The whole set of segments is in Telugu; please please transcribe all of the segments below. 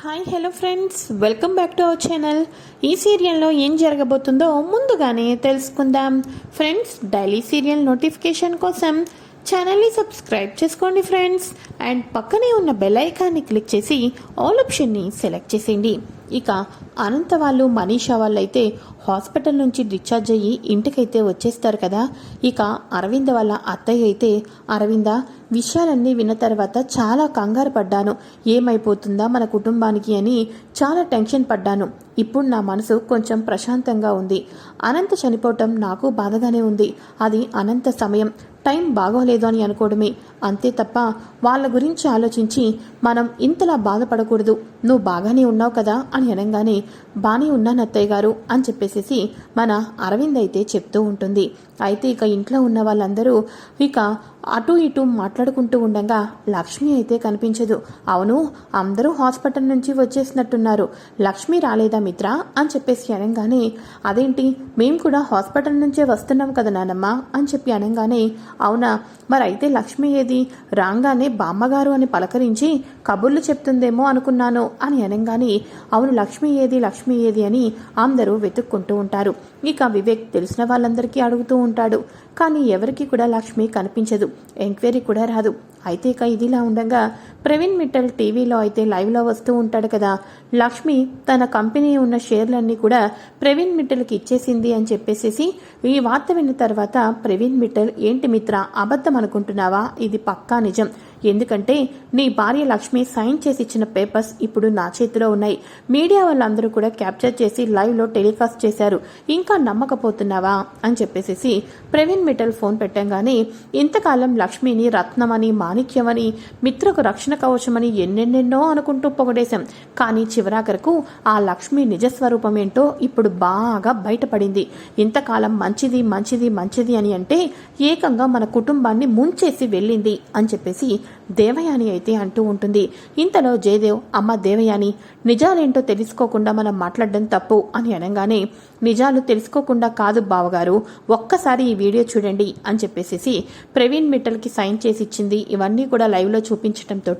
Hi hello friends welcome back to our channel ఈ సీరియల్లో ఏం జరగబోతుందో ముందుగానే తెలుసుకుందాం. ఫ్రెండ్స్ డైలీ సీరియల్ నోటిఫికేషన్ కోసం ఛానల్ని సబ్స్క్రైబ్ చేసుకోండి ఫ్రెండ్స్ అండ్ పక్కనే ఉన్న బెల్ ఐకాన్ని క్లిక్ చేసి ఆల్ ఆప్షన్ని సెలెక్ట్ చేసేయండి. ఇక అనంత వాళ్ళు మనీషా వాళ్ళు అయితే హాస్పిటల్ నుంచి డిశ్చార్జ్ అయ్యి ఇంటికైతే వచ్చేస్తారు కదా. ఇక అరవింద్ వాళ్ళ అత్తయ్య అయితే అరవింద విషయాలన్నీ విన్న తర్వాత చాలా కంగారు పడ్డాను. ఏమైపోతుందా మన కుటుంబానికి అని చాలా టెన్షన్ పడ్డాను. ఇప్పుడు నా మనసు కొంచెం ప్రశాంతంగా ఉంది. అనంత చనిపోవటం నాకు బాధగానే ఉంది. అది అనంత సమయం. టైం బాగోలేదు అని అనుకోవడమే. అంతే తప్ప వాళ్ళ గురించి ఆలోచించి మనం ఇంతలా బాధపడకూడదు. నువ్వు బాగానే ఉన్నావు కదా అని అనగానే బానే ఉన్నాను అత్తయ్య గారు అని చెప్పేసేసి మన అరవింద్ అయితే చెప్తూ ఉంటుంది. అయితే ఇక ఇంట్లో ఉన్న వాళ్ళందరూ ఇక అటు ఇటు మాట్లాడుకుంటూ ఉండగా లక్ష్మి అయితే కనిపించదు. అవును అందరూ హాస్పిటల్ నుంచి వచ్చేసినట్టున్నారు. లక్ష్మి రాలేదా మిత్ర? అని చెప్పేసి అనగానే అదేంటి? మేము కూడా హాస్పిటల్ నుంచే వస్తున్నాం కదా నానమ్మ? అని చెప్పి అనగానే అవునా? మరి అయితే లక్ష్మి ఏది? రాగానే బామ్మగారు అని పలకరించి కబుర్లు చెప్తుందేమో అనుకున్నాను. అని అనగానే అవును లక్ష్మి ఏది? లక్ష్మి ఏది? అని అందరూ వెతుక్కుంటూ ఉంటారు. ఇక వివేక్ తెలిసిన వాళ్ళందరికీ అడుగుతూ ఉంటాడు. కానీ ఎవరికి కూడా లక్ష్మి కనిపించదు. ఎంక్వైరీ కూడా రాదు. అయితే ఇక ఇదిలా ఉండగా ప్రవీణ్ మిట్టల్ టీవీలో అయితే లైవ్లో వస్తూ ఉంటాడు కదా. లక్ష్మి తన కంపెనీ ఉన్న షేర్లన్నీ కూడా ప్రవీణ్ మిట్టల్కి ఇచ్చేసింది అని చెప్పేసేసి ఈ వార్త విన్న తర్వాత ప్రవీణ్ మిట్టల్ ఏంటి మిత్ర అబద్ధం అనుకుంటున్నావా? ఇది పక్కా నిజం. ఎందుకంటే నీ భార్య లక్ష్మి సైన్ చేసి ఇచ్చిన పేపర్స్ ఇప్పుడు నా చేతిలో ఉన్నాయి. మీడియా వాళ్ళందరూ కూడా క్యాప్చర్ చేసి లైవ్లో టెలికాస్ట్ చేశారు. ఇంకా నమ్మకపోతున్నావా? అని చెప్పేసి ప్రవీణ్ మిఠల్ ఫోన్ పెట్టంగానే ఇంతకాలం లక్ష్మిని రత్నమని మాణిక్యమని మిత్రకు రక్షణ కవచమని ఎన్నెన్నెన్నో అనుకుంటూ పొగడేశాం. కానీ చివరాఖరకు ఆ లక్ష్మి నిజస్వరూపం ఏంటో ఇప్పుడు బాగా బయటపడింది. ఇంతకాలం మంచిది మంచిది మంచిది అని అంటే ఏకంగా మన కుటుంబాన్ని ముంచేసి వెళ్ళింది అని చెప్పేసి దేవయాని అయితే అంటూ ఉంటుంది. ఇంతలో జయదేవ్ అమ్మ దేవయాని నిజాలేంటో తెలుసుకోకుండా మనం మాట్లాడడం తప్పు అని అనగానే నిజాలు తెలుసుకోకుండా కాదు బావగారు ఒక్కసారి ఈ వీడియో చూడండి అని చెప్పేసి ప్రవీణ్ మిట్టల్కి సైన్ చేసి ఇచ్చింది. ఇవన్నీ కూడా లైవ్లో చూపించడంతో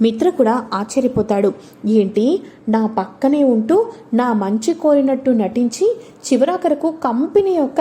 మిత్ర కూడా ఆశ్చర్యపోతాడు. ఏంటి? నా పక్కనే ఉంటూ నా మంచి కోరినట్టు నటించి చివరాఖరకు కంపెనీ యొక్క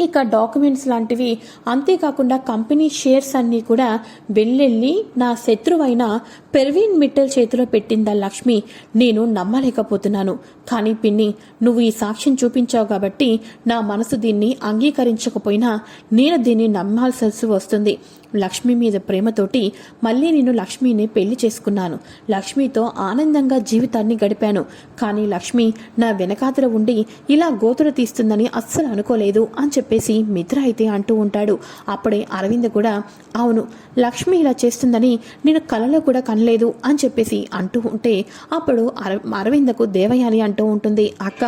ఇక డాక్యుమెంట్స్ లాంటివి. అంతేకాకుండా కంపెనీ షేర్స్ అన్నీ కూడా వెళ్ళెళ్ళి నా శత్రువైన పెర్వీన్ మిట్టల్ చేతిలో పెట్టిందా లక్ష్మి? నేను నమ్మలేకపోతున్నాను. కానీ పిన్ని నువ్వు ఈ సాక్ష్యం చూపించావు కాబట్టి నా మనసు దీన్ని అంగీకరించకపోయినా నేను దీన్ని నమ్మాల్సి వస్తుంది. లక్ష్మి మీద ప్రేమతోటి మళ్ళీ నేను లక్ష్మిని పెళ్ళి చేసుకున్నాను. లక్ష్మితో ఆనందంగా జీవితాన్ని గడిపాను. కానీ లక్ష్మి నా వెనకాతల ఉండి ఇలా గోతులు తీస్తుందని అస్సలు అనుకోలేదు అని చెప్పేసి మిత్ర అయితే అంటూ ఉంటాడు. అప్పుడే అరవింద్ కూడా అవును లక్ష్మి ఇలా చేస్తుందని నేను కలలో కూడా కనలేదు అని చెప్పేసి అంటూ ఉంటే అప్పుడు అర అరవిందకు దేవయాని అంటూ ఉంటుంది. అక్క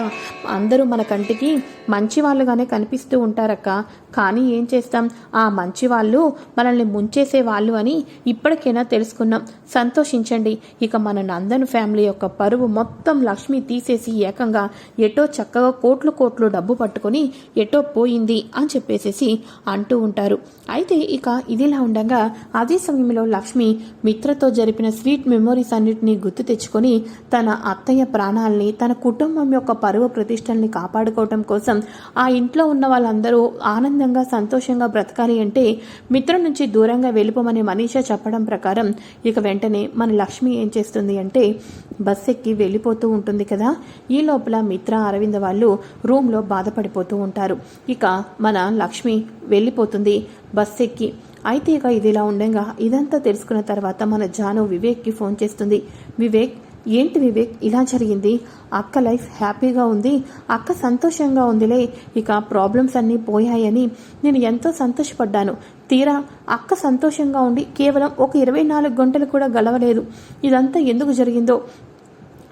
అందరూ మన కంటికి మంచి వాళ్ళుగానే కనిపిస్తూ ఉంటారక్క. కానీ ఏం చేస్తాం? ఆ మంచి వాళ్ళు మనల్ని ముంచేసే వాళ్ళు అని ఇప్పటికైనా తెలుసుకున్నాం. సంతోషించండి. ఇక మన నందన్ ఫ్యామిలీ యొక్క పరువు మొత్తం లక్ష్మి తీసేసి ఏకంగా ఎటో చక్కగా కోట్లు కోట్లు డబ్బు పట్టుకొని ఎటో పోయింది. అని చెప్పేసేసి అంటూ ఉంటారు. అయితే ఇక ఇదిలా ఉండగా అదే సమయంలో లక్ష్మి మిత్రతో జరిపిన స్వీట్ మెమోరీస్ అన్నిటినీ గుర్తు తెచ్చుకొని తన అత్తయ్య ప్రాణాల్ని తన కుటుంబం యొక్క పరువ ప్రతిష్టల్ని కాపాడుకోవటం కోసం ఆ ఇంట్లో ఉన్న వాళ్ళందరూ ఆనందంగా సంతోషంగా బ్రతకాలి అంటే మిత్ర నుంచి దూరంగా వెళ్ళిపోమని మనీషా చెప్పడం ప్రకారం ఇక వెంటనే మన లక్ష్మి ఏం చేస్తుంది అంటే బస్ ఎక్కి వెళ్ళిపోతూ ఉంటుంది కదా. ఈ లోపల మిత్ర అరవింద వాళ్ళు రూమ్లో బాధపడిపోతూ ఉంటారు. ఇక మన లక్ష్మి వెళ్ళిపోతుంది బస్ ఎక్కి. అయితే ఇక ఇదిలా ఉండగా ఇదంతా తెలుసుకున్న తర్వాత మన జాను వివేక్కి ఫోన్ చేస్తుంది. వివేక్ ఏంటి వివేక్ ఇలా జరిగింది? అక్క లైఫ్ హ్యాపీగా ఉంది? అక్క సంతోషంగా ఉందిలే. ఇక ప్రాబ్లమ్స్ అన్నీ పోయాయని నేను ఎంతో సంతోషపడ్డాను. తీరా అక్క సంతోషంగా ఉండి కేవలం ఒక ఇరవై నాలుగు గంటలు కూడా గలవలేదు ఇదంతా ఎందుకు జరిగిందో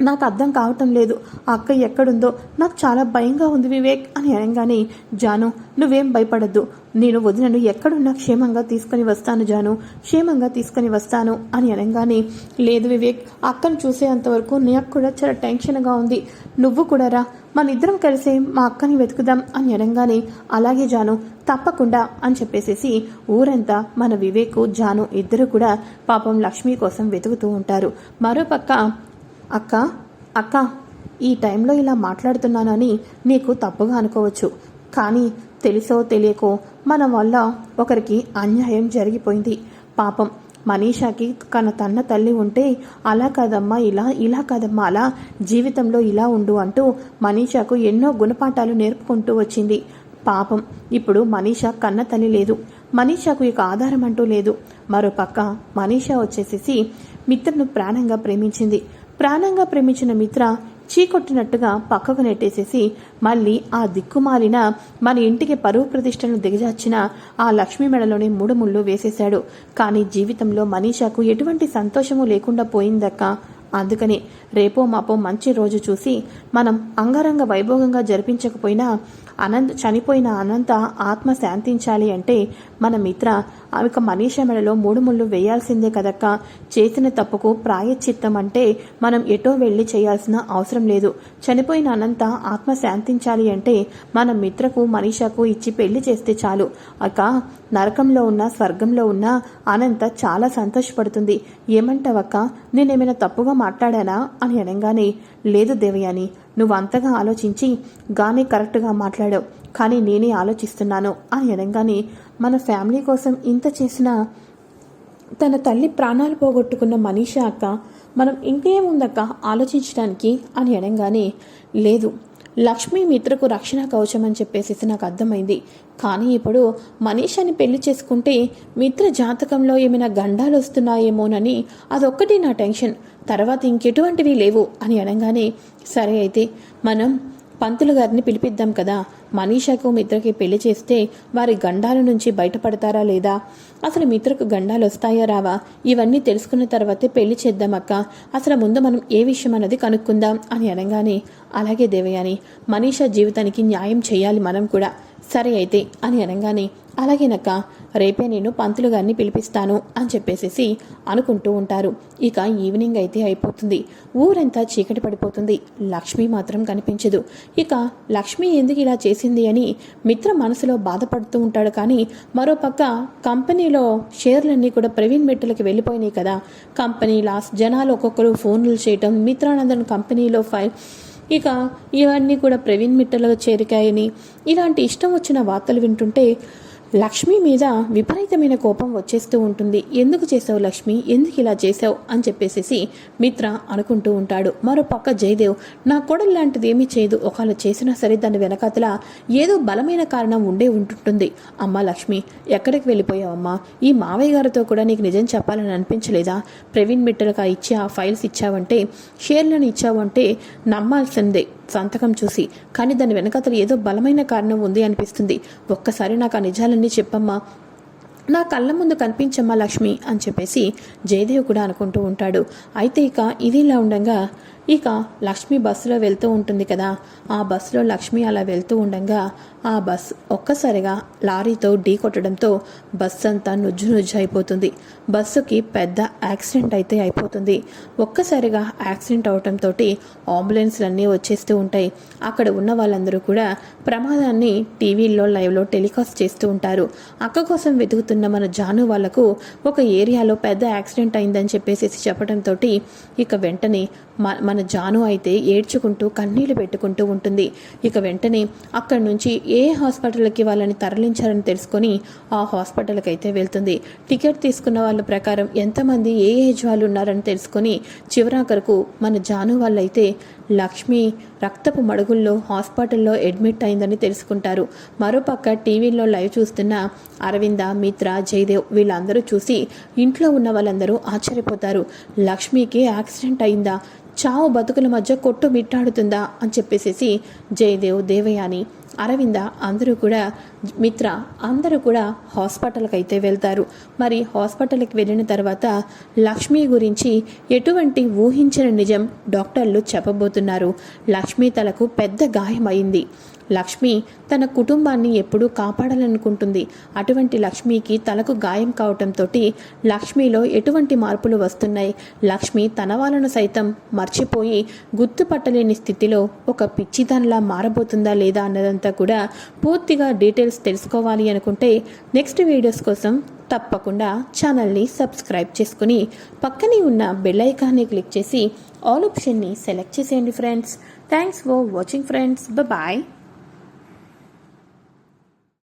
నాకు అర్థం కావటం లేదు. ఆ అక్క ఎక్కడుందో నాకు చాలా భయంగా ఉంది వివేక్ అని అనగానే జాను నువ్వేం భయపడద్దు. నేను వదినను ఎక్కడున్నా క్షేమంగా తీసుకుని వస్తాను జాను. క్షేమంగా తీసుకుని వస్తాను అని అనగానే లేదు వివేక్ అక్కను చూసేంతవరకు నాకు కూడా చాలా టెన్షన్గా ఉంది. నువ్వు కూడా రా. మన ఇద్దరం కలిసి మా అక్కని వెతుకుదాం అని అనగానే అలాగే జాను తప్పకుండా అని చెప్పేసేసి ఊరంతా మన వివేకు జాను ఇద్దరు కూడా పాపం లక్ష్మి కోసం వెతుకుతూ ఉంటారు. మరోపక్క అక్క అక్క ఈ టైంలో ఇలా మాట్లాడుతున్నానని నీకు తప్పుగా అనుకోవచ్చు. కానీ తెలుసో తెలియకో మన వల్ల ఒకరికి అన్యాయం జరిగిపోయింది. పాపం మనీషాకి తన తన్న తల్లి ఉంటే అలా కాదమ్మా ఇలా ఇలా కాదమ్మా అలా జీవితంలో ఇలా ఉండు అంటూ మనీషాకు ఎన్నో గుణపాఠాలు నేర్పుకుంటూ వచ్చింది. పాపం ఇప్పుడు మనీషా కన్న తల్లి లేదు. మనీషాకు ఇక ఆధారం అంటూ లేదు. మరోపక్క మనీషా వచ్చేసేసి మిత్రను ప్రాణంగా ప్రేమించింది. ప్రాణంగా ప్రేమించిన మిత్ర చీకొట్టినట్టుగా పక్కకు నెట్టేసేసి మళ్ళీ ఆ దిక్కుమాలిన మన ఇంటికి పరువు ప్రతిష్టను దిగజార్చిన ఆ లక్ష్మీ మెడలోని మూడు ముళ్ళు వేసేశాడు. కానీ జీవితంలో మనీషాకు ఎటువంటి సంతోషము లేకుండా పోయిందక్క. అందుకని రేపో మాపో మంచి రోజు చూసి మనం అంగరంగ వైభోగంగా జరిపించకపోయినా అనంత్ చనిపోయిన అనంత ఆత్మ శాంతించాలి అంటే మన మిత్ర ఆమెకు మనీష మెడలో మూడు ముళ్ళు వేయాల్సిందే కదక్క. చేసిన తప్పుకు ప్రాయశ్చిత్తం అంటే మనం ఎటో వెళ్ళి చేయాల్సిన అవసరం లేదు. చనిపోయిన అనంత ఆత్మ శాంతించాలి అంటే మన మిత్రకు మనీషకు ఇచ్చి పెళ్ళి చేస్తే చాలు. అక్క నరకంలో ఉన్న స్వర్గంలో ఉన్న అనంత చాలా సంతోషపడుతుంది. ఏమంటావక్క? నేనేమైనా తప్పుగా మాట్లాడానా? అని అనగానే లేదు దేవయాని నువ్వు అంతగా ఆలోచించి గానే కరెక్ట్గా మాట్లాడావు. కానీ నేనే ఆలోచిస్తున్నాను అని అనగానే మన ఫ్యామిలీ కోసం ఇంత చేసిన తన తల్లి ప్రాణాలు పోగొట్టుకున్న మనీషా అక్క మనం ఇంకేముందక్క ఆలోచించడానికి అని అనగానే లేదు లక్ష్మీ మిత్రకు రక్షణ కవచం అని చెప్పేసి నాకు అర్థమైంది. కానీ ఇప్పుడు మనీషాని పెళ్ళి చేసుకుంటే మిత్ర జాతకంలో ఏమైనా గండాలు వస్తున్నాయేమోనని అదొక్కటి నా టెన్షన్. తర్వాత ఇంకెటువంటివి లేవు అని అనగానే సరే అయితే మనం పంతులు గారిని పిలిపిద్దాం కదా. మనీషాకు మిత్రకి పెళ్ళి చేస్తే వారి గండాల నుంచి బయటపడతారా లేదా? అసలు మిత్రకు గండాలు వస్తాయా రావా? ఇవన్నీ తెలుసుకున్న తర్వాతే పెళ్ళి చేద్దాం అక్క. అసలు ముందు మనం ఏ విషయం అన్నది కనుక్కుందాం అని అనగానే అలాగే దేవయాని మనీషా జీవితానికి న్యాయం చేయాలి మనం కూడా. సరే అయితే అని అనగానే అలాగేనక్క. రేపే నేను పంతులు గారిని పిలిపిస్తాను అని చెప్పేసేసి అనుకుంటూ ఉంటారు. ఇక ఈవినింగ్ అయితే అయిపోతుంది. ఊరంతా చీకటి పడిపోతుంది. లక్ష్మి మాత్రం కనిపించదు. ఇక లక్ష్మి ఎందుకు ఇలా చేసింది అని మిత్ర మనసులో బాధపడుతూ ఉంటాడు కానీ మరోపక్క కంపెనీలో షేర్లన్నీ కూడా ప్రవీణ్ మెట్టులకి వెళ్ళిపోయినాయి కదా. కంపెనీ లాస్ జనాలు ఒక్కొక్కరు ఫోన్లు చేయటం మిత్రానందన్ కంపెనీలో ఫైల్ ఇక ఇవన్నీ కూడా ప్రవీణ్ మిట్టలో చేరికాయని. ఇలాంటి ఇష్టం వచ్చిన వార్తలు వింటుంటే లక్ష్మి మీద విపరీతమైన కోపం వచ్చేస్తూ ఉంటుంది. ఎందుకు చేసావు లక్ష్మి? ఎందుకు ఇలా చేసావు అని చెప్పేసేసి మిత్ర అనుకుంటూ ఉంటాడు. మరో పక్క జయదేవ్ నా కొడలు లాంటిది ఏమీ చేయదు. ఒకవేళ చేసినా సరే దాని వెనకాతల ఏదో బలమైన కారణం ఉండే ఉంటుంటుంది. అమ్మా లక్ష్మి ఎక్కడికి వెళ్ళిపోయావమ్మా? ఈ మావయ్య గారితో కూడా నీకు నిజం చెప్పాలని అనిపించలేదా? ప్రవీణ్ మిట్టలకు ఇచ్చి ఆ ఫైల్స్ ఇచ్చావంటే షేర్లను ఇచ్చావంటే నమ్మాల్సిందే. సంతకం చూసి కానీ దాని వెనకాతల ఏదో బలమైన కారణం ఉంది అనిపిస్తుంది. ఒక్కసారి నాకు ఆ నిజాలన్నీ చెప్పమ్మా. నా కళ్ళ ముందు కనిపించమ్మా లక్ష్మి అని చెప్పేసి జయదేవ్ కూడా అనుకుంటూ ఉంటాడు. అయితే ఇక ఇది ఇలా ఉండగా ఇక లక్ష్మి బస్సులో వెళ్తూ ఉంటుంది కదా. ఆ బస్సులో లక్ష్మి అలా వెళ్తూ ఉండగా ఆ బస్ ఒక్కసారిగా లారీతో ఢీ కొట్టడంతో బస్సు అంతా నుజ్జు నుజ్జు అయిపోతుంది. బస్సుకి పెద్ద యాక్సిడెంట్ అయితే అయిపోతుంది. ఒక్కసారిగా యాక్సిడెంట్ అవడంతో అంబులెన్స్లన్నీ వచ్చేస్తూ ఉంటాయి. అక్కడ ఉన్న వాళ్ళందరూ కూడా ప్రమాదాన్ని టీవీల్లో లైవ్లో టెలికాస్ట్ చేస్తూ ఉంటారు. అక్క కోసం వెతుకుతున్న మన జాను వాళ్ళకు ఒక ఏరియాలో పెద్ద యాక్సిడెంట్ అయిందని చెప్పేసి చెప్పడంతో ఇక వెంటనే మన జాను అయితే ఏడ్చుకుంటూ కన్నీళ్ళు పెట్టుకుంటూ ఉంటుంది. ఇక వెంటనే అక్కడి నుంచి ఏ హాస్పిటల్కి వాళ్ళని తరలించారని తెలుసుకొని ఆ హాస్పిటల్కి అయితే వెళ్తుంది. టికెట్ తీసుకున్న వాళ్ళ ప్రకారం ఎంతమంది ఏ ఏజ్ వాళ్ళు ఉన్నారని తెలుసుకొని చివరాఖరకు మన జాను వాళ్ళైతే లక్ష్మి రక్తపు మడుగుల్లో హాస్పిటల్లో అడ్మిట్ అయిందని తెలుసుకుంటారు. మరోపక్క టీవీలో లైవ్ చూస్తున్న అరవింద మిత్ర జయదేవ్ వీళ్ళందరూ చూసి ఇంట్లో ఉన్న వాళ్ళందరూ ఆశ్చర్యపోతారు. లక్ష్మికి యాక్సిడెంట్ అయిందా? చావు బతుకుల మధ్య కొట్టు మిట్టాడుతుందా అని చెప్పేసేసి జయదేవ్ దేవయాని అరవింద అందరూ కూడా మిత్ర అందరూ కూడా హాస్పిటల్కి అయితే వెళ్తారు. మరి హాస్పిటల్కి వెళ్ళిన తర్వాత లక్ష్మి గురించి ఎటువంటి ఊహించిన నిజం డాక్టర్లు చెప్పబోతున్నారు. లక్ష్మి తలకు పెద్ద గాయం అయింది లక్ష్మి తన కుటుంబాన్ని ఎప్పుడూ కాపాడాలనుకుంటుంది. అటువంటి లక్ష్మికి తలకు గాయం కావటంతో లక్ష్మిలో ఎటువంటి మార్పులు వస్తున్నాయి? లక్ష్మి తన వాళ్ళను సైతం మర్చిపోయి గుర్తుపట్టలేని స్థితిలో ఒక పిచ్చిదానిలా మారబోతుందా లేదా అన్నదంతా కూడా పూర్తిగా డీటెయిల్స్ తెలుసుకోవాలి అనుకుంటే నెక్స్ట్ వీడియోస్ కోసం తప్పకుండా ఛానల్ని సబ్స్క్రైబ్ చేసుకుని పక్కనే ఉన్న బెల్ ఐకాన్ని క్లిక్ చేసి ఆల్ ఆప్షన్ని సెలెక్ట్ చేసేయండి friends. Thanks for watching friends. Bye